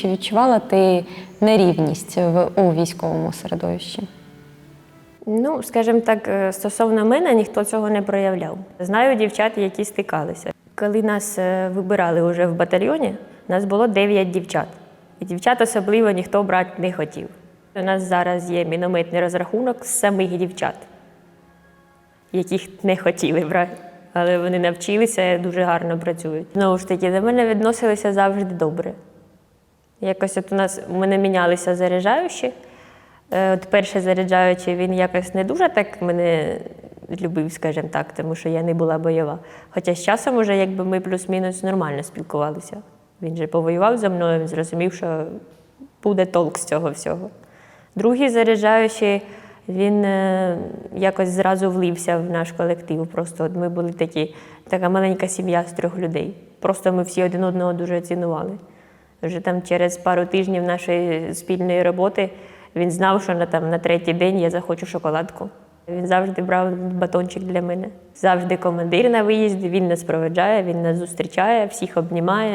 чи відчувала ти нерівність в, у військовому середовищі? Ну, скажімо так, е, стосовно мене ніхто цього не проявляв. Знаю дівчат, які стикалися. Коли нас е, вибирали вже в батальйоні, нас було 9 дівчат. І дівчат особливо ніхто брати не хотів. У нас зараз є мінометний розрахунок з самих дівчат, яких не хотіли брати. Але вони навчилися дуже гарно працюють. Знову ж таки, до мене відносилися завжди добре. Якось от у нас у мене мінялися заряджаючі. Е, От перший заряджаючий, він якось не дуже так мене любив, скажімо так, тому що я не була бойова. Хоча з часом уже якби ми плюс-мінус нормально спілкувалися. Він же повоював за мною, він зрозумів, що буде толк з цього всього. Другий заряджаючий, він е, якось зразу влився в наш колектив. Просто от ми були такі, така маленька сім'я з трьох людей. Просто ми всі один одного дуже цінували. Вже там через пару тижнів нашої спільної роботи він знав, що на, там, на третій день я захочу шоколадку. Він завжди брав батончик для мене. Завжди командир на виїзді, він нас проведжає, він нас зустрічає, всіх обнімає.